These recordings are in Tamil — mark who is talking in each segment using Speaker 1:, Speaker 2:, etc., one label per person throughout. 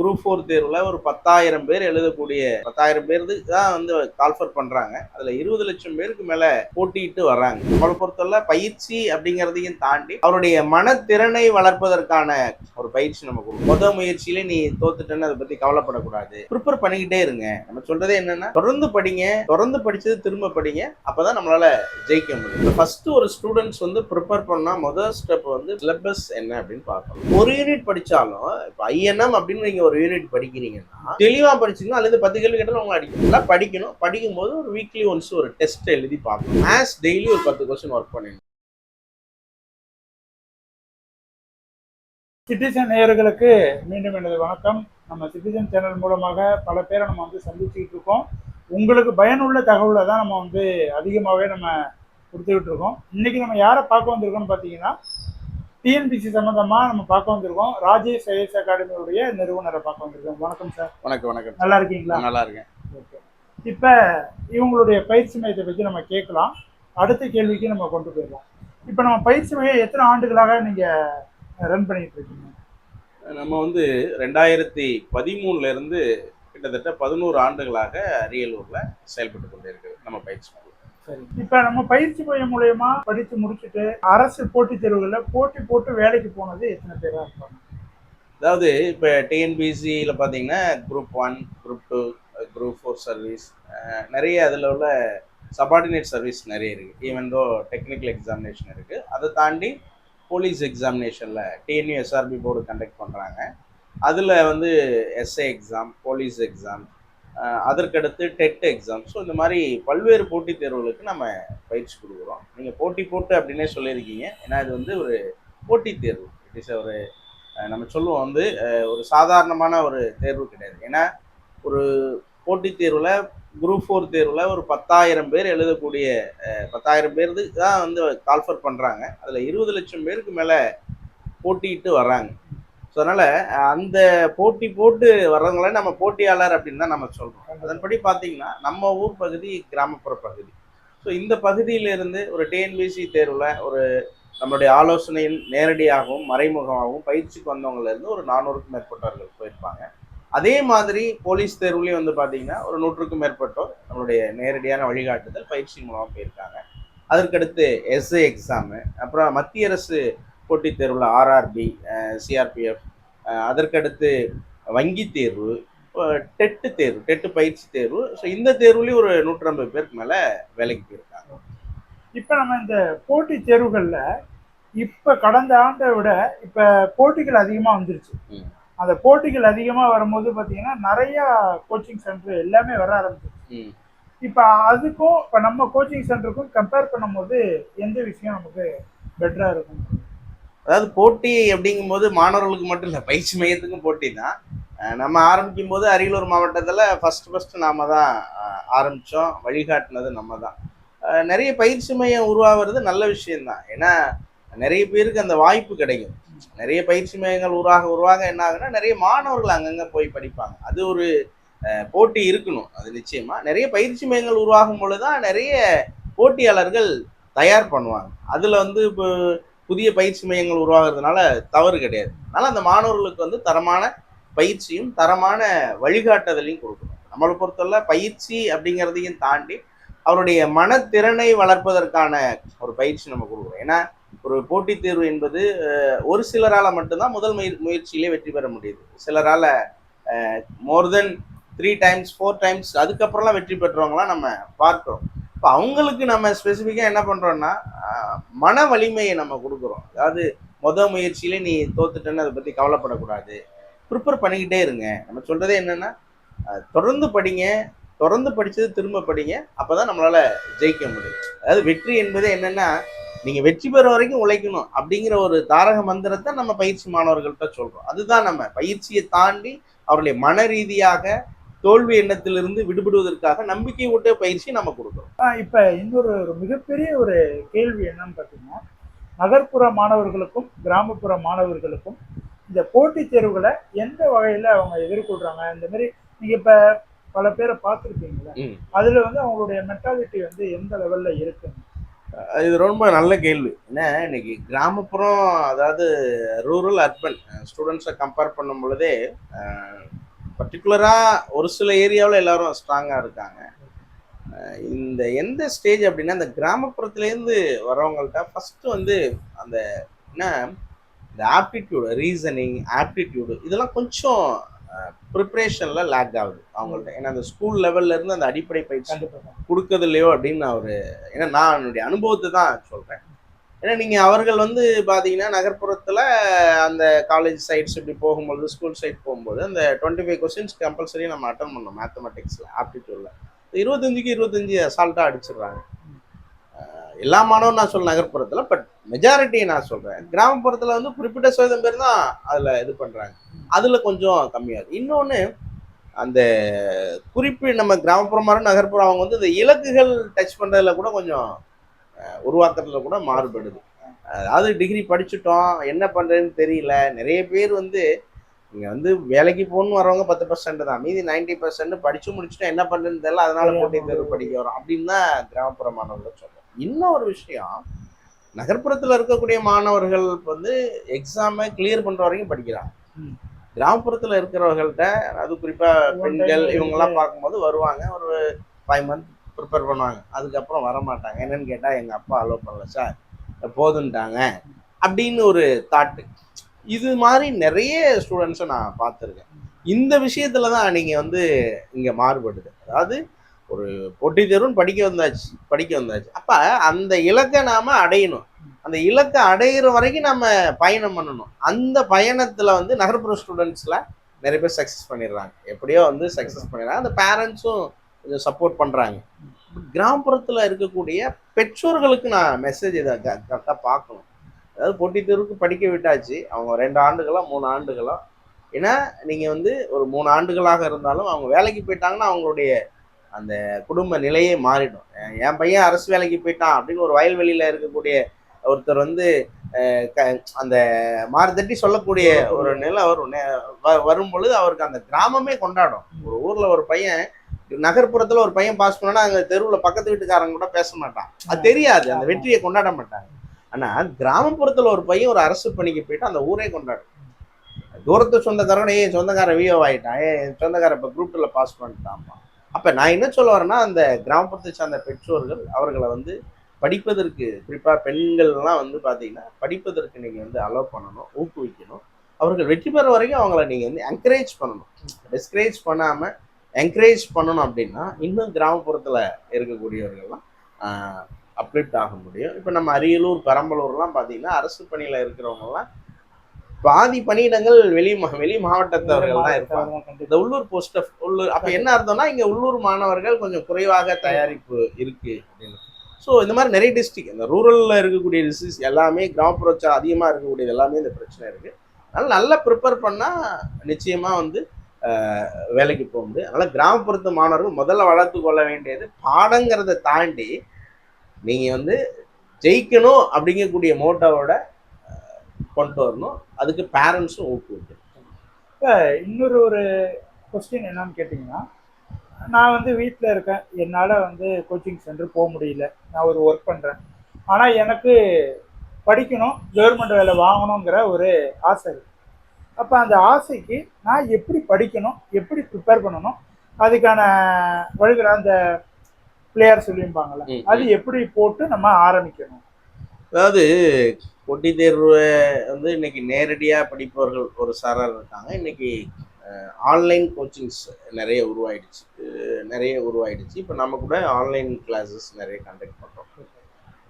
Speaker 1: குரூப் ஃபோர் தேர்வில் ஒரு பத்தாயிரம் பேர் எழுதக்கூடிய பத்தாயிரம் பேருக்கு தான் வந்து கால்ஃபர் பண்ணுறாங்க அதில் இருபது லட்சம் பேருக்கு மேலே போட்டியிட்டு வர்றாங்க. அவளை பொறுத்தவரை பயிற்சி அப்படிங்கிறதையும் தாண்டி அவருடைய மனத்திறனை வளர்ப்பதற்கான ஒரு பயிற்சி நம்ம கொடுக்கும் முத முயற்சியிலே நீ தோத்துட்டேன்னு அதை பற்றி கவலைப்படக்கூடாது. ப்ரிப்பேர் பண்ணிக்கிட்டே இருங்க. நம்ம சொல்றதே என்னன்னா தொடர்ந்து படிங்க தொடர்ந்து படிச்சது திரும்ப படிங்க அப்பதான் நம்மளால ஜெயிக்க முடியும். ஃபர்ஸ்ட் ஒரு ஸ்டூடெண்ட்ஸ் வந்து ப்ரிப்பேர் பண்ணா முதல் ஸ்டெப் வந்து சிலபஸ் என்ன அப்படின்னு பார்க்கணும். ஒரு யூனிட் படிச்சாலும் இப்போ ஐஎன்எம் அப்படின்னு நீங்க ஒரு யூனிட் படிக்கிறீங்கன்னா தெளிவா படிச்சீங்கன்னா அல்லது பத்து கேள்வி கேட்டாலும் உங்களை அடிக்கும் நல்லா படிக்கணும். படிக்கும்போது ஒரு வீக்லி ஒன்ஸ் ஒரு டெஸ்ட் எழுதி பார்க்கணும். மேத்ஸ் டெய்லி ஒரு பத்து கொஸ்டின் ஒர்க் பண்ணிடணும்.
Speaker 2: சிட்டிசன் நேயர்களுக்கு மீண்டும் எனது வணக்கம். நம்ம சிட்டிசன் சேனல் மூலமாக பல பேரை நம்ம வந்து சந்திச்சுக்கிட்டு இருக்கோம். உங்களுக்கு பயனுள்ள தகவலை தான் நம்ம வந்து அதிகமாகவே நம்ம கொடுத்துக்கிட்டு இருக்கோம். இன்னைக்கு நம்ம யாரை பார்க்க வந்திருக்கோம்னு பார்த்தீங்கன்னா டிஎன்பிசி சம்மந்தமாக நம்ம பார்க்க வந்திருக்கோம். ராஜேஷ் ஐஎஸ் அகாடமியுடைய நிறுவனரை பார்க்க வந்திருக்கோம். வணக்கம் சார்.
Speaker 1: வணக்கம் வணக்கம்
Speaker 2: நல்லா இருக்கீங்களா?
Speaker 1: நல்லா இருக்கேன்.
Speaker 2: ஓகே. இப்போ இவங்களுடைய பயிற்சி மையத்தை பற்றி நம்ம கேட்கலாம். அடுத்த கேள்விக்கு நம்ம கொண்டு போயிடலாம். இப்போ நம்ம பயிற்சி மையம் எத்தனை ஆண்டுகளாக நீங்கள் ரன் பண்ணிட்டு இருக்கீங்க?
Speaker 1: நம்ம வந்து ரெண்டாயிரத்தி பதிமூணுல இருந்து கிட்டத்தட்ட பதினோரு ஆண்டுகளாக அரியலூர்ல செயல்பட்டு கொண்டிருக்கு நம்ம பயிற்சி மையம்.
Speaker 2: சரி. இப்போ நம்ம பயிற்சி மையம் மூலயமா படித்து முடிச்சுட்டு அரசு போட்டித் தேர்வுகளில் போட்டி போட்டு வேலைக்கு போனது எத்தனை பேராக இருப்பாங்க?
Speaker 1: அதாவது இப்போ டிஎன்பிசியில் பார்த்தீங்கன்னா group one group two group four service நிறைய அதில் உள்ள சபார்டினேட் சர்வீஸ் நிறைய இருக்குது ஈவன் தோ டெக்னிக்கல் எக்ஸாமினேஷன் இருக்குது அதை தாண்டி போலீஸ் எக்ஸாமினேஷனில் டிஎன்யூ எஸ்ஆர்பி போர்டு கண்டக்ட் பண்ணுறாங்க அதில் வந்து S A exam police exam அதற்கடுத்து டெட் எக்ஸாம். ஸோ இந்த மாதிரி பல்வேறு போட்டித் தேர்வுகளுக்கு நம்ம பயிற்சி கொடுக்குறோம். நீங்கள் போட்டி போட்டு அப்படின்னே சொல்லியிருக்கீங்க. ஏன்னா இது வந்து ஒரு போட்டித் தேர்வு. இட் இஸ் ஒரு நம்ம சொல்லுவோம் வந்து ஒரு சாதாரணமான ஒரு தேர்வு கிடையாது. ஏன்னா ஒரு போட்டித் தேர்வில் குரூப் ஃபோர் தேர்வில் ஒரு பத்தாயிரம் பேர் எழுதக்கூடிய பத்தாயிரம் பேருக்கு தான் வந்து கால்ஃபர் பண்ணுறாங்க அதில் இருபது லட்சம் பேருக்கு மேலே போட்டியிட்டு வர்றாங்க. ஸோ அதனால் அந்த போட்டி போட்டு வர்றவங்கள நம்ம போட்டியாளர் அப்படின்னு தான் நம்ம சொல்கிறோம் அதன்படி பார்த்தீங்கன்னா நம்ம ஊர் பகுதி கிராமப்புற பகுதி. ஸோ இந்த பகுதியிலிருந்து ஒரு டிஎன்பிசி தேர்வில் ஒரு நம்மளுடைய ஆலோசனையில் நேரடியாகவும் மறைமுகமாகவும் பயிற்சிக்கு வந்தவங்கல இருந்து ஒரு நானூறுக்கும் மேற்பட்டவர்கள் போயிருப்பாங்க. அதே மாதிரி போலீஸ் தேர்வுலையும் வந்து பார்த்தீங்கன்னா ஒரு நூற்றுக்கும் மேற்பட்டோர் நம்மளுடைய நேரடியான வழிகாட்டுதல் பயிற்சி மூலமாக போயிருக்காங்க. அதற்கடுத்து எஸ்ஏ எக்ஸாமு அப்புறம் மத்திய அரசு போட்டித் தேர்வில் ஆர்ஆர்பி சிஆர்பிஎஃப் அதற்கடுத்து வங்கி தேர்வு டெட்டு தேர்வு டெட்டு பயிற்சி தேர்வு. ஸோ இந்த தேர்வுலேயும் ஒரு நூற்றம்பது பேருக்கு மேலே வேலைக்கு போயிருக்காங்க.
Speaker 2: இப்போ நம்ம இந்த போட்டி தேர்வுகளில் இப்போ கடந்த ஆண்டை விட இப்போ போட்டிகள் அதிகமாக வந்துருச்சு. அந்த போட்டிகள் அதிகமாக வரும்போது பார்த்தீங்கன்னா நிறையா கோச்சிங் சென்டர் எல்லாமே வர ஆரம்பிச்சிருச்சு. இப்போ அதுக்கும் இப்போ நம்ம கோச்சிங் சென்டருக்கும் கம்பேர் பண்ணும்போது எந்த விஷயம் நமக்கு பெட்டராக இருக்கும்?
Speaker 1: அதாவது போட்டி அப்படிங்கும்போது மாணவர்களுக்கு மட்டும் இல்லை பயிற்சி மையத்துக்கும் போட்டி தான். நம்ம ஆரம்பிக்கும் போது அரியலூர் மாவட்டத்தில் ஃபஸ்ட்டு ஃபஸ்ட்டு நாம தான் ஆரம்பித்தோம் வழிகாட்டினது நம்ம தான். நிறைய பயிற்சி மையம் உருவாகிறது நல்ல விஷயம்தான் ஏன்னா நிறைய பேருக்கு அந்த வாய்ப்பு கிடைக்கும். நிறைய பயிற்சி மையங்கள் உருவாக உருவாக என்ன ஆகுன்னா நிறைய மாணவர்கள் அங்கங்கே போய் படிப்பாங்க. அது ஒரு போட்டி இருக்கணும் அது நிச்சயமா. நிறைய பயிற்சி மையங்கள் உருவாகும் பொழுது தான் நிறைய போட்டியாளர்கள் தயார் பண்ணுவாங்க. அதில் வந்து இப்போ புதிய பயிற்சி மையங்கள் உருவாகிறதுனால தவறு கிடையாது. அதனால் அந்த மாணவர்களுக்கு வந்து தரமான பயிற்சியும் தரமான வழிகாட்டுதலையும் கொடுக்கணும். நம்மளை பொறுத்தவரை பயிற்சி அப்படிங்கிறதையும் தாண்டி அவருடைய மனத்திறனை வளர்ப்பதற்கான ஒரு பயிற்சி நம்ம கொடுக்குறோம் ஏன்னா ஒரு போட்டித் தேர்வு என்பது ஒரு சிலரால் மட்டும்தான் முதல் முய முயற்சியிலே வெற்றி பெற முடியுது. சிலரால் more than three times four times அதுக்கப்புறம்லாம் வெற்றி பெற்றவங்களாம் நம்ம பார்க்குறோம். இப்போ அவங்களுக்கு நம்ம ஸ்பெசிஃபிக்காக என்ன பண்ணுறோன்னா மன வலிமையை நம்ம கொடுக்குறோம். அதாவது மொதல் முயற்சியிலே நீ தோத்துட்டேன்னு அதை பற்றி கவலைப்படக்கூடாது. ப்ரிப்பேர் பண்ணிக்கிட்டே இருங்க. நம்ம சொல்கிறதே என்னென்னா தொடர்ந்து படிங்க. தொடர்ந்து படித்தது திரும்ப படிங்க. அப்போ தான் நம்மளால் ஜெயிக்க முடியும். அதாவது வெற்றி என்பது என்னென்னா நீங்கள் வெற்றி பெற வரைக்கும் உழைக்கணும் அப்படிங்கிற ஒரு தாரக மந்திரத்தை நம்ம பயிற்சி மாணவர்கள்ட்ட சொல்கிறோம் அதுதான் நம்ம பயிற்சியை தாண்டி அவருடைய மன ரீதியாக தோல்வி எண்ணத்திலிருந்து விடுபடுவதற்காக நம்பிக்கை ஊட்ட பயிற்சி நம்ம கொடுக்குறோம்.
Speaker 2: இப்போ இன்னொரு ஒரு மிகப்பெரிய ஒரு கேள்வி என்னன்னு பார்த்தீங்கன்னா நகர்ப்புற மாணவர்களுக்கும் கிராமப்புற மாணவர்களுக்கும் இந்த போட்டித் தேர்வுகளை எந்த வகையில் அவங்க எதிர்கொள்கிறாங்க இந்த மாதிரி நீங்கள் இப்போ பல பேரை பார்த்துருப்பீங்களா
Speaker 1: ம்.
Speaker 2: அதில் வந்து அவங்களுடைய மென்டாலிட்டி வந்து எந்த லெவலில் இருக்குங்க
Speaker 1: இது ரொம்ப நல்ல கேள்வி. ஏன்னா இன்னைக்கு கிராமப்புறம் அதாவது ரூரல் அர்பன் ஸ்டூடெண்ட்ஸை கம்பேர் பண்ணும் பொழுதே பர்டிகுலராக ஒரு சில ஏரியாவில் எல்லாரும் ஸ்ட்ராங்காக இருக்காங்க. இந்த எந்த ஸ்டேஜ் அப்படின்னா இந்த கிராமப்புறத்துலேருந்து வரவங்கள்ட்ட ஃபஸ்ட்டு வந்து அந்த என்ன இந்த ஆப்டிடியூடு ரீசனிங் ஆப்டிடியூடு இதெல்லாம் கொஞ்சம் ப்ரிப்ரேஷனில் லேக் ஆகுது அவங்கள்ட்ட. ஏன்னா அந்த ஸ்கூல் லெவல்ல இருந்து அந்த அடிப்படை பயிற்சி
Speaker 2: கண்டிப்பா.
Speaker 1: கொடுக்கறது இல்லையோ அப்படின்னு ஒரு ஏன்னா நான் என்னுடைய அனுபவத்தை தான் சொல்கிறேன் ஏன்னா நீங்கள் அவர்கள் வந்து பார்த்தீங்கன்னா நகர்ப்புறத்தில் அந்த காலேஜ் சைட்ஸ் இப்படி போகும்போது ஸ்கூல் சைட் போகும்போது அந்த டுவெண்ட்டி ஃபைவ் கொஸ்டின்ஸ் கம்பல்சரி நம்ம அட்டன் பண்ணோம் மேத்தமெட்டிக்ஸில் ஆப்டிடியூடில் இருபத்தஞ்சுக்கு இருபத்தஞ்சு அசால்ட்டாக அடிச்சிடுறாங்க. எல்லா மாணவரும் நான் சொல்ல நகர்ப்புறத்தில் பட் மெஜாரிட்டியை நான் சொல்கிறேன் கிராமப்புறத்தில் வந்து குறிப்பிட்ட சதவீதம் பேர் தான் அதில் இது பண்ணுறாங்க அதில் கொஞ்சம் கம்மியாகுது. இன்னொன்று அந்த குறிப்பு நம்ம கிராமப்புறமாக நகர்ப்புறம் அவங்க வந்து இந்த இலக்குகள் டச் பண்ணுறதுல கூட கொஞ்சம் அஹ், உருவாக்குறதுல கூட மாறுபடுது. அதாவது டிகிரி படிச்சுட்டோம் என்ன பண்ணுறதுன்னு தெரியல. நிறைய பேர் வந்து இங்கே வந்து வேலைக்கு போகணும்னு வரவங்க பத்து பர்சன்ட் தான். மீதி நைன்டி பர்சன்ட் படிச்சு முடிச்சுட்டா என்ன பண்ணுறதுன்னு தெரியல அதனால போட்டி தேர்வு படிக்க வரோம். அப்படின்னு தான் கிராமப்புற மாணவர்கள் சொல்றோம் இன்னும் ஒரு விஷயம் நகர்ப்புறத்தில் இருக்கக்கூடிய மாணவர்கள் வந்து எக்ஸாமை கிளியர் பண்ணுற வரைக்கும் படிக்கிறாங்க. கிராமப்புறத்தில் இருக்கிறவர்கள்ட்ட அது குறிப்பாக பெண்கள் இவங்கெல்லாம் பார்க்கும்போது வருவாங்க. ஒரு ஃபைவ் மந்த் ப்ரிப்பேர் பண்ணுவாங்க. அதுக்கப்புறம் வர மாட்டாங்க என்னன்னு கேட்டால் எங்கள் அப்பா அலோவ் பண்ணல சார் போதுன்ட்டாங்க. அப்படின்னு ஒரு தாட்டு இது மாதிரி நிறைய ஸ்டூடெண்ட்ஸை நான் பார்த்துருக்கேன். இந்த விஷயத்துல தான் நீங்கள் வந்து இங்கே மாறுபடுது. அதாவது ஒரு போட்டி தேர்வுன்னு படிக்க வந்தாச்சு படிக்க வந்தாச்சு. அப்போ அந்த இலக்கை நாம் அடையணும். அந்த இலக்கை அடையிற வரைக்கும் நம்ம பயணம் பண்ணணும். அந்த பயணத்தில் வந்து நகர்ப்புற ஸ்டூடெண்ட்ஸில் நிறைய பேர் சக்ஸஸ் பண்ணிடுறாங்க. எப்படியோ வந்து சக்ஸஸ் பண்ணிடுறாங்க. அந்த பேரண்ட்ஸும் சப்போர்ட் பண்ணுறாங்க கிராமப்புறத்தில் இருக்கக்கூடிய பெற்றோர்களுக்கு நான் மெசேஜ் இதை கரெக்டாக பார்க்கணும். அதாவது போட்டித் தேர்வுக்கு படிக்க விட்டாச்சு. அவங்க ரெண்டு ஆண்டுகளோ மூணு ஆண்டுகளோ. ஏன்னா நீங்கள் வந்து ஒரு மூணு ஆண்டுகளாக இருந்தாலும் அவங்க வேலைக்கு போயிட்டாங்கன்னா அவங்களுடைய அந்த குடும்ப நிலையே மாறிடும். என் பையன் அரசு வேலைக்கு போயிட்டான் அப்படின்னு ஒரு வயல்வெளியில் இருக்கக்கூடிய ஒருத்தர் வந்து க- அந்த மாறுதட்டி சொல்லக்கூடிய ஒரு நிலை வரும். வரும் பொழுது அவருக்கு அந்த கிராமமே கொண்டாடும். ஒரு ஊரில் ஒரு பையன் நகர்ப்புறத்தில் ஒரு பையன் பாஸ் பண்ணா அங்கே தெருவில் பக்கத்து வீட்டுக்காரங்க கூட பேச மாட்டான். அது தெரியாது அந்த வெற்றியை கொண்டாட மாட்டாங்க. ஆனால் கிராமப்புறத்தில் ஒரு பையன் ஒரு அரசு பணிக்கு போயிட்டு அந்த ஊரே கொண்டாடும் தூரத்து சொந்தக்காரன் ஏன் சொந்தக்காரன் விஓ ஆகிட்டான் ஏன் சொந்தக்காரன் இப்போ குரூப் டூவில் பாஸ் பண்ணிட்டான்ப்பா. அப்போ நான் என்ன சொல்ல வரேன்னா அந்த கிராமப்புறத்தை சார்ந்த பெற்றோர்கள் அவர்களை வந்து படிப்பதற்கு குறிப்பாக பெண்கள்லாம் வந்து பார்த்தீங்கன்னா படிப்பதற்கு நீங்கள் வந்து அலோவ் பண்ணணும் ஊக்குவிக்கணும். அவர்கள் வெற்றி பெற வரைக்கும் அவங்கள நீங்கள் வந்து என்கரேஜ் பண்ணணும். டிஸ்கரேஜ் பண்ணாமல் என்கரேஜ் பண்ணணும் அப்படின்னா இன்னும் கிராமப்புறத்தில் இருக்கக்கூடியவர்கள்லாம் அப்லிஃப்ட் ஆக முடியும். இப்போ நம்ம அரியலூர் பெரம்பலூர்லாம் பார்த்தீங்கன்னா அரசு பணியில் இருக்கிறவங்கலாம் பாதி பணியிடங்கள் வெளி வெளி மாவட்டத்தவர்கள் தான் இருப்பாங்க. இந்த உள்ளூர் போஸ்ட் ஆஃப் உள்ளூர் அப்போ என்ன அர்த்தம்னா இங்கே உள்ளூர் மாணவர்கள் கொஞ்சம் குறைவாக தயாரிப்பு இருக்கு அப்படின்னு. ஸோ இந்த மாதிரி நிறைய டிஸ்ட்ரிக்ட் இந்த ரூரலில் இருக்கக்கூடிய டிஸ்ட்ரிக்ஸ் எல்லாமே கிராமப்புறச்சா அதிகமாக இருக்கக்கூடியது எல்லாமே இந்த பிரச்சனை இருக்கு. அதனால நல்லா ப்ரிப்பேர் பண்ணால் நிச்சயமாக வந்து வேலைக்கு போக முடியும் அதனால் கிராமப்புறத்து மாணவர்கள் முதல்ல வளர்த்து கொள்ள வேண்டியது பாடங்கிறத தாண்டி நீங்கள் வந்து ஜெயிக்கணும் அப்படிங்கக்கூடிய மோட்டோவோட கொண்டு வரணும். அதுக்கு பேரண்ட்ஸும் ஊக்குவிக்கணும்.
Speaker 2: இன்னொரு ஒரு கொஸ்டின் என்னன்னு கேட்டிங்கன்னா நான் வந்து வீட்டில் இருக்கேன். என்னால் வந்து கோச்சிங் சென்டர் போக முடியல. நான் ஒரு ஒர்க் பண்ணுறேன் ஆனால் எனக்கு படிக்கணும் கவர்மெண்ட் வேலை வாங்கணுங்கிற ஒரு ஆசை இருக்குது அப்போ அந்த ஆசைக்கு நான் எப்படி படிக்கணும் எப்படி ப்ரிப்பேர் பண்ணணும் அதுக்கான வழிகள் அந்த பிளேயர் சொல்லியிருப்பாங்கல்ல அது எப்படி போட்டு நம்ம ஆரம்பிக்கணும்?
Speaker 1: அதாவது போட்டித் தேர்வு வந்து இன்னைக்கு நேரடியாக படிப்பவர்கள் ஒரு சாரார் இருக்காங்க. இன்னைக்கு ஆன்லைன் கோச்சிங்ஸ் நிறைய உருவாயிடுச்சு. நிறைய உருவாயிடுச்சு. இப்போ நம்ம கூட ஆன்லைன் கிளாஸஸ் நிறைய கண்டக்ட் பண்ணுறோம்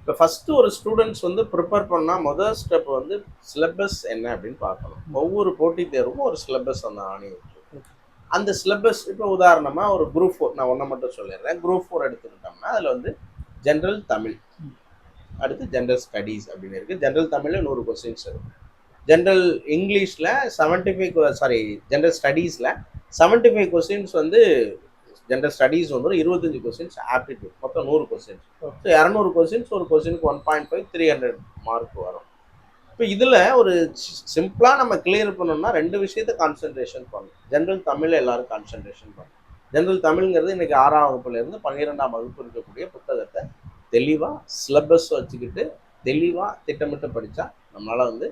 Speaker 1: இப்போ ஃபஸ்ட்டு ஒரு ஸ்டூடெண்ட்ஸ் வந்து ப்ரிப்பேர் பண்ணால் முதல் ஸ்டெப் வந்து சிலபஸ் என்ன அப்படின்னு பார்க்கணும். ஒவ்வொரு போட்டித் தேர்வும் ஒரு சிலபஸ் அந்த இருக்கு. அந்த சிலபஸ் இப்போ உதாரணமாக ஒரு குரூப் ஃபோர் நான் ஒன்றை மட்டும் சொல்லிடுறேன். குரூப் ஃபோர் எடுத்துக்கிட்டோம்னா அதில் வந்து ஜென்ரல் தமிழ். அடுத்து ஜென்ரல் ஸ்டடீஸ் அப்படின்னு இருக்குது ஜென்ரல் தமிழில் நூறு கொஸ்டின்ஸ் இருக்கும் ஜென்ரல் இங்கிலீஷில் செவன்ட்டி ஃபைவ் சாரி ஜென்ரல் ஸ்டடீஸில் செவன்ட்டி ஃபைவ் கொஸ்டின்ஸ் வந்து ஜென்ரல் ஸ்டடீஸ் வந்து இருபத்தஞ்சு கொஸ்டின்ஸ் ஆப்டிடியூட் மொத்தம் நூறு கொஸ்டின்ஸ் ஸோ இரநூறு கொஸ்டின்ஸ் ஒரு கொஸ்டினுக்கு one point five three hundred mark வரும். இப்போ இதில் ஒரு சிம்பிளாக நம்ம கிளியர் பண்ணணும்னா ரெண்டு விஷயத்தை கான்சென்ட்ரேஷன் பண்ணணும். ஜென்ரல் தமிழில் எல்லாரும் கான்சென்ட்ரேஷன் பண்ணணும். ஜென்ரல் தமிழ்ங்கிறது இன்னைக்கு ஆறாம் வகுப்புலேருந்து பன்னிரெண்டாம் வகுப்பு இருக்கக்கூடிய புத்தகத்தை தெளிவாக சிலபஸ் வச்சுக்கிட்டு தெளிவாக திட்டமிட்டு படித்தா நம்மளால் வந்து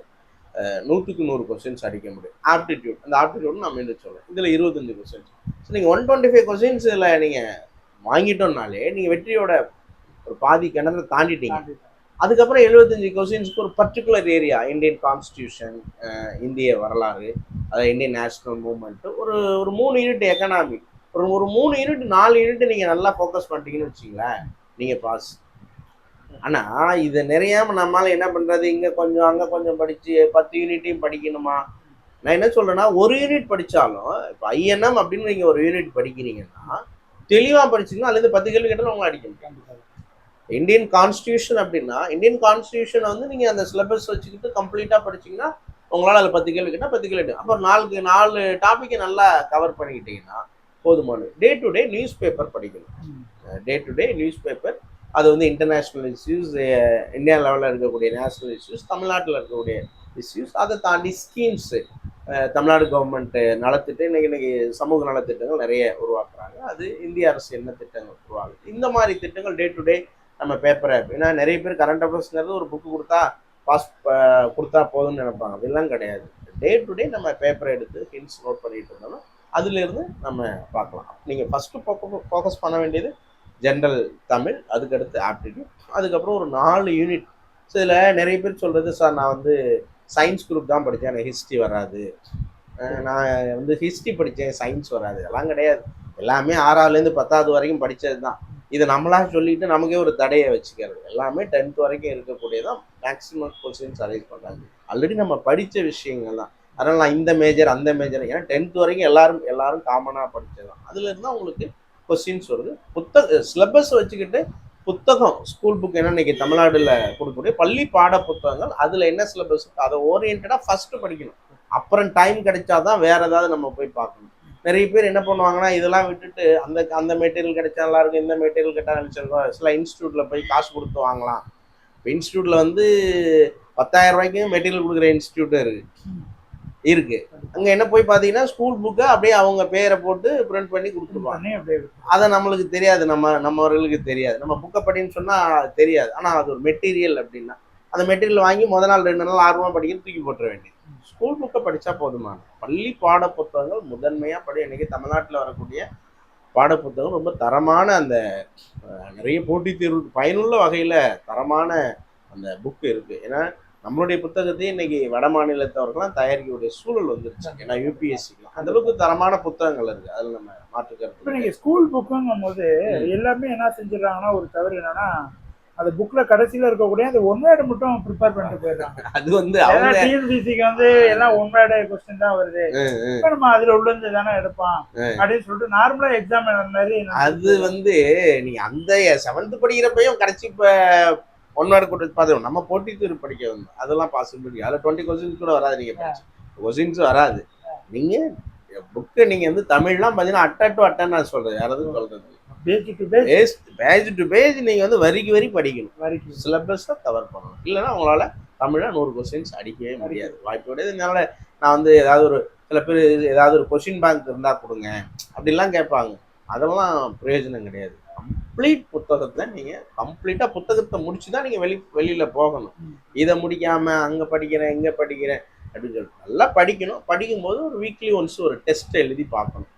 Speaker 1: நூற்றுக்கு நூறு கொஸ்டின்ஸ் அடிக்க முடியும். ஆப்டிடியூட் அந்த ஆப்டிடியூட் நம்ம என்ன சொல்லுவோம் இதில் இருபத்தஞ்சு கொஸ்டின்ஸ் ஸோ நீங்கள் ஒன் டுவெண்ட்டி ஃபைவ் கொஸ்டின்ஸ் இதில் நீங்கள் வாங்கிட்டோம்னாலே நீங்கள் வெற்றியோட ஒரு பாதி கிணறு தாண்டிட்டீங்க. அதுக்கப்புறம் எழுபத்தஞ்சு கொஸ்டின்ஸ்க்கு ஒரு பர்டிகுலர் ஏரியா இந்தியன் கான்ஸ்டியூஷன் இந்திய வரலாறு அதாவது இந்தியன் நேஷனல் மூவ்மெண்ட் ஒரு ஒரு மூணு யூனிட் எக்கனாமி ஒரு ஒரு மூணு யூனிட் நாலு யூனிட் நீங்கள் நல்லா ஃபோக்கஸ் பண்ணிட்டீங்கன்னு வச்சிங்களேன் நீங்கள் பாஸ் ஆனால் இதை நிறையாம நம்மளால என்ன பண்ணுறது இங்கே கொஞ்சம் அங்கே கொஞ்சம் படித்து பத்து யூனிட்டையும் படிக்கணுமா? நான் என்ன சொல்கிறேன்னா ஒரு யூனிட் படித்தாலும் இப்போ ஐஎன்எம் அப்படின்னு நீங்கள் ஒரு யூனிட் படிக்கிறீங்கன்னா தெளிவாக படிச்சீங்கன்னா அதுலேருந்து பத்து கேள்வி கேட்டாலும் உங்களை அடிக்க முடியும் இந்தியன் கான்ஸ்டியூஷன் அப்படின்னா இந்தியன் கான்ஸ்டியூஷனை வந்து நீங்கள் அந்த சிலபஸ் வச்சுக்கிட்டு கம்ப்ளீட்டாக படிச்சீங்கன்னா உங்களால் அதில் பத்து கேள்வி கேட்டால் பத்து கேள்வி அப்போ நாலுக்கு நாலு டாப்பிக்கை நல்லா கவர் பண்ணிக்கிட்டீங்கன்னா போதுமானது day to day news paper படிக்கணும் day to day news paper அது வந்து இன்டர்நேஷ்னல் இஷ்யூஸ் இந்தியா லெவலில் இருக்கக்கூடிய நேஷ்னல் இஷ்யூஸ் தமிழ்நாட்டில் இருக்கக்கூடிய இஷ்யூஸ் அதை தாண்டி ஸ்கீம்ஸு தமிழ்நாடு கவர்மெண்ட்டு நலத்திட்டம் இன்னைக்கு இன்னைக்கு சமூக நலத்திட்டங்கள் நிறைய உருவாக்குறாங்க. அது இந்திய அரசு என்ன திட்டங்கள் உருவாகுது இந்த மாதிரி திட்டங்கள் டே டு டே நம்ம பேப்பரை ஏன்னா நிறைய பேர் கரண்ட் அஃபேர்ஸ்ங்கிறது ஒரு புக்கு கொடுத்தா பாஸ் கொடுத்தா போதும்னு நினைப்பாங்க. அதெல்லாம் கிடையாது. டே டு டே நம்ம பேப்பரை எடுத்து ஹிண்ட்ஸ் நோட் பண்ணிட்டு இருந்தோம்னா அதுலேருந்து நம்ம பார்க்கலாம். நீங்கள் ஃபஸ்ட்டு ஃபோக்கஸ் பண்ண வேண்டியது ஜென்ரல் தமிழ் அதுக்கடுத்து ஆப்டிடியூட் அதுக்கப்புறம் ஒரு நாலு யூனிட் ஸோ இதில் நிறைய பேர் சொல்கிறது சார் நான் வந்து சயின்ஸ் குரூப் தான் படித்தேன் எனக்கு ஹிஸ்ட்ரி வராது. நான் வந்து ஹிஸ்ட்ரி படித்தேன் சயின்ஸ் வராது. எல்லாம் கிடையாது. எல்லாமே ஆறாவதுலேருந்து பத்தாவது வரைக்கும் படித்தது தான். இதை நம்மளா சொல்லிட்டு நமக்கே ஒரு தடையை வச்சுக்கிறது. எல்லாமே டென்த் வரைக்கும் இருக்கக்கூடியதான் மேக்ஸிமம் கொஸ்டின்ஸ் அரேஞ்ச் பண்ணுறாங்க ஆல்ரெடி நம்ம படித்த விஷயங்கள் தான். அதனால் நான் இந்த மேஜர் அந்த மேஜர் ஏன்னா டென்த் வரைக்கும் எல்லாரும் எல்லாரும் காமனாக படித்தது தான். அதுலேருந்து தான் உங்களுக்கு கொஸ்டின்ஸ் வருது. புத்தக சிலபஸ் வச்சுக்கிட்டு புத்தகம் ஸ்கூல் புக் என்ன இன்னைக்கு தமிழ்நாடுல கொடுக்கக்கூடிய பள்ளி பாட புத்தகங்கள் அதுல என்ன சிலபஸ் அதை ஓரியன்டா ஃபர்ஸ்ட் படிக்கணும். அப்புறம் டைம் கிடைச்சாதான் வேற ஏதாவது நம்ம போய் பார்க்கணும். நிறைய பேர் என்ன பண்ணுவாங்கன்னா இதெல்லாம் விட்டுட்டு அந்த அந்த மெட்டீரியல் கிடைச்சா நல்லா இருக்கும் இந்த மெட்டீரியல் கேட்டா நினைச்சிருக்கோம் சில இன்ஸ்டியூட்ல போய் காசு கொடுத்து வாங்கலாம். இப்போ இன்ஸ்டியூட்ல வந்து பத்தாயிரம் ரூபாய்க்கும் மெட்டீரியல் கொடுக்குற இன்ஸ்டியூட் இருக்கு. இருக்கு. அங்க என்ன போய் பாத்தீங்கன்னா ஸ்கூல் புக்கை அப்படியே அவங்க பேரை போட்டு பிரிண்ட் பண்ணி கொடுத்துருப்பாங்க அதை நம்மளுக்கு தெரியாது. நம்ம நம்மவர்களுக்கு தெரியாது. நம்ம புக்கை படின்னு சொன்னா தெரியாது. ஆனா அது ஒரு மெட்டீரியல் அப்படின்னா அந்த மெட்டீரியல் வாங்கி முத நாள் ரெண்டு நாள் ஆர்வமா படிக்க தூக்கி போட்டுற வேண்டியது. ஸ்கூல் புக்கை படிச்சா போதுமான பள்ளி பாட புத்தகங்கள் முதன்மையா படி இன்னைக்கு தமிழ்நாட்டில் வரக்கூடிய பாட புத்தகம் ரொம்ப தரமான அந்த நிறைய போட்டித் தேர்வுக்கு பயனுள்ள வகையில தரமான அந்த புக் இருக்கு. ஏன்னா நம்மளுடைய புத்தகத்தையும் இன்னைக்கு வட மாநிலத்தவர்கள்லாம் தயாரிக்கக்கூடிய சூழல் வந்துருச்சு. ஏன்னா யூபிஎஸ்சிக்கலாம் அந்த அளவுக்கு தரமான புத்தகங்கள் இருக்கு. அதுல நம்ம
Speaker 2: இப்போ
Speaker 1: மாற்றுக்கிறது
Speaker 2: நீங்க ஸ்கூல் புக்குங்கும் போது. எல்லாமே என்ன செஞ்சிடறாங்கன்னா ஒரு தவறு என்னன்னா அந்த புக்ல கடைசியில இருக்கக்கூடிய அந்த ஒன் வேர்டு மட்டும் ப்ரிப்பேர் பண்ணிட்டு போயிடுறாங்க.
Speaker 1: அது வந்து அவங்க
Speaker 2: டிஎன்பிசிக்கு வந்து எல்லாம் ஒன் வேர்டு கொஸ்டின் தான் வருது. இப்ப நம்ம அதுல உள்ளது தானே எடுப்பான் அப்படின்னு சொல்லிட்டு நார்மலா எக்ஸாம் மாதிரி நம்ம
Speaker 1: அது வந்து நீங்க அந்த செவன்த் படிக்கிறப்பையும் கடைசி இப்ப ஒன் வேர்டு கொடுத்து பார்த்து நம்ம போட்டி தேர்வு படிக்க வந்து அதெல்லாம் பாசிபிலிட்டி அதில் டுவெண்ட்டி கொஸ்டின்ஸ் கூட வராது நீங்க படிச்சு. கொஸ்டின்ஸ் வராது. நீங்க புக்கை நீங்க வந்து தமிழ்லாம் பார்த்தீங்கன்னா அட்டா டு அட்டன் நான் சொல்றேன். யாராவது சொல்றது.
Speaker 2: Page to page
Speaker 1: to page நீங்க வந்து வரிக்கு வரி படிக்கணும். சிலபஸை கவர் பண்ணணும். இல்லைன்னா உங்களால தமிழ்ல நூறு கொஸ்டின்ஸ் அடிக்கவே முடியாது. வாய்ப்பு கிடையாது. இதனால நான் வந்து ஏதாவது ஒரு சில பேர் ஏதாவது ஒரு கொஸ்டின் பேங்க் இருந்தா கொடுங்க. அப்படிலாம் கேட்பாங்க. அதெல்லாம் பிரயோஜனம் கிடையாது. கம்ப்ளீட் புத்தகத்தை நீங்க கம்ப்ளீட்டா புத்தகத்தை முடிச்சு தான் நீங்க வெளி வெளியில போகணும். இதை முடிக்காம அங்க படிக்கிறேன் இங்க படிக்கிறேன் அப்படின்னு சொல்லிட்டு நல்லா படிக்கணும். படிக்கும்போது ஒரு வீக்லி ஒன்ஸ் ஒரு டெஸ்ட் எழுதி பார்க்கணும்.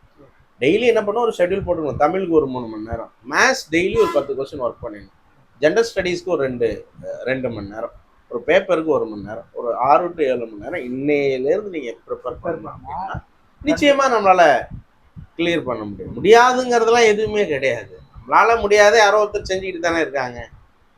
Speaker 1: டெய்லி என்ன பண்ணணும் ஒரு ஷெட்யூல் போட்டுக்கணும். தமிழுக்கு ஒரு மூணு மணி நேரம். மேத்ஸ் டெய்லி ஒரு பத்து கொஸ்டின் ஒர்க் பண்ணிடணும். ஜென்ரல் ஸ்டடீஸ்க்கு ஒரு ரெண்டு ரெண்டு மணி நேரம். ஒரு பேப்பருக்கு ஒரு மணி நேரம். ஒரு ஆறு டு ஏழு மணி நேரம். இன்னையிலேருந்து நீங்கள் ப்ரிப்பேர் பண்ணலாம் அப்படின்னா நிச்சயமா நம்மளால கிளியர் பண்ண முடியும். முடியாதுங்கிறதெல்லாம் எதுவுமே கிடையாது. நம்மளால முடியாத யாரோ ஒருத்தர் செஞ்சுக்கிட்டு தானே இருக்காங்க.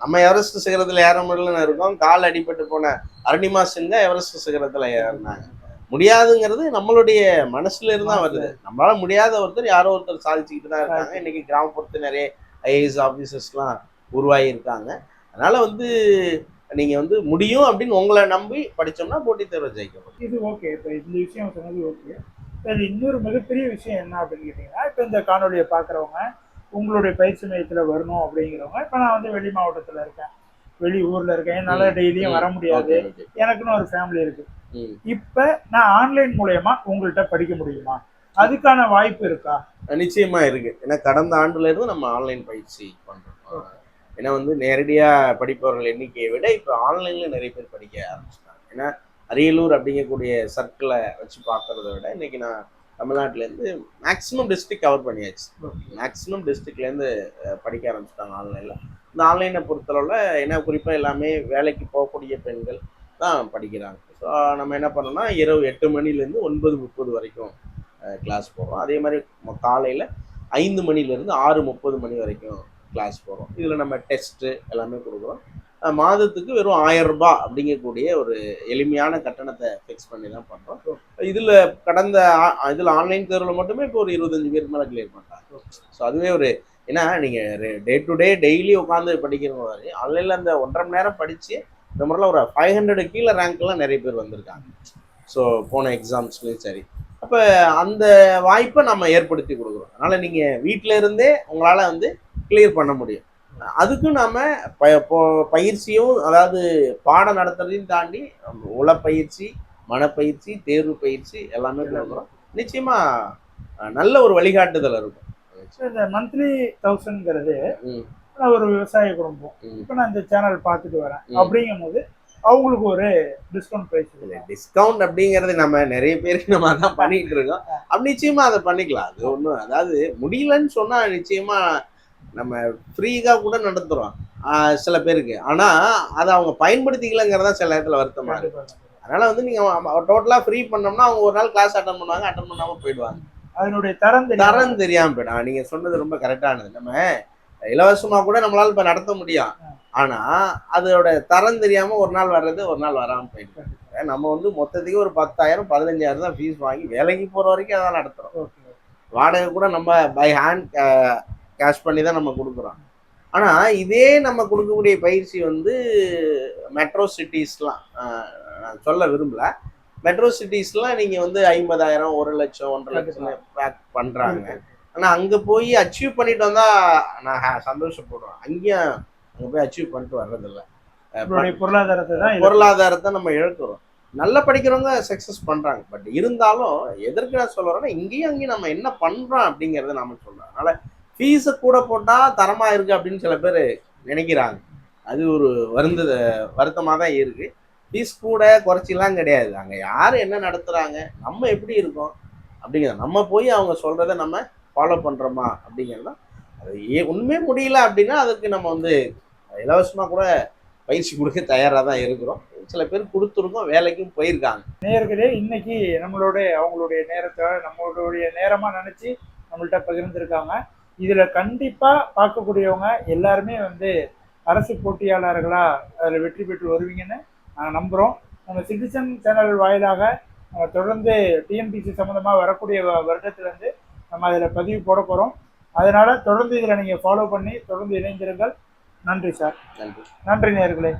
Speaker 1: நம்ம எவரெஸ்ட் சிகரத்தில் ஏற முடியலன்னு இருக்கோம். கால் அடிபட்டு போன அருணிமா சிங்கா எவரெஸ்ட் சிகரத்தில் ஏறினாங்க. முடியாதுங்கிறது நம்மளுடைய மனசுல இருந்தா வருது. நம்மளால முடியாத ஒருத்தர் யாரோ ஒருத்தர் சாதிச்சுக்கிட்டு தான் இருக்காங்க. இன்னைக்கு கிராமப்புறத்து நிறைய ஐஏஎஸ் ஆஃபீஸர்ஸ்லாம் உருவாகி இருக்காங்க அதனால வந்து நீங்க வந்து முடியும் அப்படின்னு உங்களை நம்பி படிச்சோம்னா போட்டித் தேர்வை ஜெயிக்க
Speaker 2: இது ஓகே. இப்போ இந்த விஷயம் சொன்னது ஓகே. இன்னொரு மிகப்பெரிய விஷயம் என்ன அப்படின்னு கேட்டிங்கன்னா இப்போ இந்த காணொலியை பார்க்குறவங்க உங்களுடைய பயிற்சி மையத்தில் வரணும் அப்படிங்கிறவங்க இப்போ நான் வந்து வெளி மாவட்டத்தில் இருக்கேன். வெளி ஊரில் இருக்கேன். என்னால். டெய்லியும் வர முடியாது. எனக்குன்னு ஒரு ஃபேமிலி இருக்கு.
Speaker 1: ம்.
Speaker 2: இப்போ நான் ஆன்லைன் மூலயமா உங்கள்கிட்ட படிக்க முடியுமா? அதுக்கான வாய்ப்பு இருக்கா?
Speaker 1: நிச்சயமா இருக்கு. ஏன்னா கடந்த ஆண்டுல இருந்து நம்ம ஆன்லைன் பயிற்சி பண்றோம். ஏன்னா வந்து நேரடியா படிப்பவர்கள் எண்ணிக்கையை விட இப்போ ஆன்லைன்ல நிறைய பேர் படிக்க ஆரம்பிச்சிட்டாங்க. ஏன்னா அரியலூர் அப்படிங்கக்கூடிய சர்க்கிளை வச்சு பார்க்கறத விட இன்னைக்கு நான் தமிழ்நாட்டிலேருந்து மேக்ஸிமம் டிஸ்ட்ரிக்ட் கவர் பண்ணியாச்சு. மேக்ஸிமம் டிஸ்ட்ரிக்ட்லேருந்து படிக்க ஆரம்பிச்சிட்டாங்க ஆன்லைனில் இந்த ஆன்லைனை பொறுத்தளவில் என்ன குறிப்பாக எல்லாமே வேலைக்கு போகக்கூடிய பெண்கள் தான் படிக்கிறாங்க. ஸோ நம்ம என்ன பண்ணோம்னா இரவு எட்டு மணிலேருந்து ஒன்பது முப்பது வரைக்கும் கிளாஸ் போகிறோம் அதே மாதிரி காலையில் ஐந்து மணிலேருந்து ஆறு முப்பது மணி வரைக்கும் கிளாஸ் போகிறோம் இதில் நம்ம டெஸ்ட்டு எல்லாமே கொடுக்குறோம். மாதத்துக்கு வெறும் ஆயிரம் ரூபாய் அப்படிங்கக்கூடிய ஒரு எளிமையான கட்டணத்தை ஃபிக்ஸ் பண்ணி தான் பண்ணுறோம் இதில் கடந்த இதில் ஆன்லைன் தேர்வில் மட்டுமே இப்போ ஒரு இருபத்தஞ்சு பேருக்கு மேலே கிளியர் பண்ணுறாங்க ஸோ அதுவே ஒரு ஏன்னா நீங்கள் டே டு டே டெய்லி உட்காந்து படிக்கிறவங்க மாதிரி ஆன்லைனில் அந்த ஒன்றரை மணி நேரம் படித்து இந்த மாதிரிலாம் ஒரு ஃபைவ் ஹண்ட்ரடு கீழே ரேங்க்லாம் நிறைய பேர் வந்திருக்காங்க. ஸோ போன எக்ஸாம்ஸ்லேயும் சரி. அப்போ அந்த வாய்ப்பை நம்ம ஏற்படுத்தி கொடுக்குறோம். அதனால் நீங்கள் வீட்டில் இருந்தே உங்களால் வந்து கிளியர் பண்ண முடியும். அதுக்கும் நாம ப பயிற்சியும் அதாவது பாடம் நடத்துறதையும் தாண்டி உளப்பயிற்சி மனப்பயிற்சி தேர்வு பயிற்சி எல்லாமே கொடுக்குறோம் நிச்சயமா அஹ், நல்ல ஒரு வழிகாட்டுதல் இருக்கும்.
Speaker 2: இந்த மந்த்லி தௌசண்ட்ங்கிறது நான் ஒரு விவசாய குடும்பம். இப்போ நான் இந்த சேனல் பார்த்துட்டு வரேன். அப்படிங்கும் போது அவங்களுக்கு ஒரு டிஸ்கவுண்ட் ப்ரைஸ்
Speaker 1: இல்ல டிஸ்கவுண்ட் அப்படிங்கறது நம்ம நிறைய பேருக்கு நம்ம அதான் பண்ணிட்டு இருக்கோம். அப்படி நிச்சயமா அதை பண்ணிக்கலாம். அது ஒன்றும் அதாவது முடியலன்னு சொன்னா நிச்சயமா நம்ம ஃப்ரீగా கூட நடத்துறோம். ஆஹ் சில பேருக்கு. ஆனா அதை அவங்க பயன்படுத்திக்கலங்கிறதா சில நேரத்துல வருத்தமா இருக்கு. அதனால வந்து நீங்க டோட்டலா ஃப்ரீ பண்ணோம்னா அவங்க ஒரு நாள் கிளாஸ் அட்டன் பண்ணுவாங்க அட்டன் பண்ணாம போயிடுவாங்க.
Speaker 2: அதனுடைய தரம்
Speaker 1: தரம் தெரியாம போயிடும். ஆ, நீங்க சொன்னது ரொம்ப கரெக்டானது நம்ம இலவசமா கூட நம்மளால இப்ப நடத்த முடியும். ஆனா அதோட தரம் தெரியாம ஒரு நாள் வர்றது ஒரு நாள் வராம போயிடும். நம்ம வந்து மொத்தத்துக்கு ஒரு பத்தாயிரம் பதினஞ்சாயிரம் தான் ஃபீஸ் வாங்கி வேலைக்கு போற வரைக்கும் அதான் நடத்துறோம்.
Speaker 2: ஓகே
Speaker 1: வாடகை கூட நம்ம பை ஹேண்ட் கேஷ் பண்ணி தான் நம்ம கொடுக்குறோம். ஆனா இதே நம்ம கொடுக்கக்கூடிய பயிற்சி வந்து மெட்ரோ சிட்டிஸ்லாம் நான் சொல்ல விரும்பல. மெட்ரோ சிட்டிஸ்லாம் நீங்க வந்து ஐம்பதாயிரம் ஒரு லட்சம் ஒன்றரை லட்சம் பேக் பண்றாங்க. ஆனா அங்க போய் அச்சீவ் பண்ணிட்டு வந்தா நான் சந்தோஷப்படுறேன் அங்கேயும் அங்க போய் அச்சீவ் பண்ணிட்டு வர்றதில்ல.
Speaker 2: பொருளாதாரத்தை தான்
Speaker 1: பொருளாதாரத்தை நம்ம இழக்கிறோம். நல்லா படிக்கிறவங்க சக்ஸஸ் பண்றாங்க. பட் இருந்தாலும் எதற்கு நான் சொல்ல வரேன்னா இங்கேயும் அங்கேயும் நம்ம என்ன பண்றோம் அப்படிங்கறத நாம சொல்றோம். அதனால ஃபீஸை கூட போட்டால் தரமாக இருக்குது அப்படின்னு சில பேர் நினைக்கிறாங்க. அது ஒரு வருந்த வருத்தமாக தான் இருக்குது ஃபீஸ் கூட குறைச்சிலாம் கிடையாது. அங்கே யார் என்ன நடத்துகிறாங்க நம்ம எப்படி இருக்கோம்? அப்படிங்கிறத நம்ம போய் அவங்க சொல்கிறத நம்ம ஃபாலோ பண்ணுறோமா அப்படிங்கிறது தான். அது ஏ உண்மையே முடியல அப்படின்னா அதுக்கு நம்ம வந்து இலவசமாக கூட பயிற்சி கொடுக்க தயாராக தான் இருக்கிறோம். சில பேர் கொடுத்துருக்கோம் வேலைக்கும் போயிருக்காங்க.
Speaker 2: நேர்களே இன்னைக்கு நம்மளுடைய அவங்களுடைய நேரத்தை நம்மளுடைய நேரமாக நினச்சி நம்மள்கிட்ட பகிர்ந்துருக்காங்க. இதுல கண்டிப்பா பார்க்கக்கூடியவங்க எல்லாருமே வந்து அரசு போட்டியாளர்களா அதில் வெற்றி பெற்று வருவீங்கன்னு நாங்கள் நம்புகிறோம் நம்ம சிட்டிசன் சேனல் வாயிலாக தொடர்ந்து டிஎன்பிசி சம்மந்தமாக வரக்கூடிய வருடத்திலிருந்து நம்ம அதில் பதிவு போட போகிறோம் அதனால தொடர்ந்து இதில் நீங்கள் ஃபாலோ பண்ணி தொடர்ந்து இணைந்திருங்கள். நன்றி சார்.
Speaker 1: நன்றி.
Speaker 2: நன்றி நேயர்களே.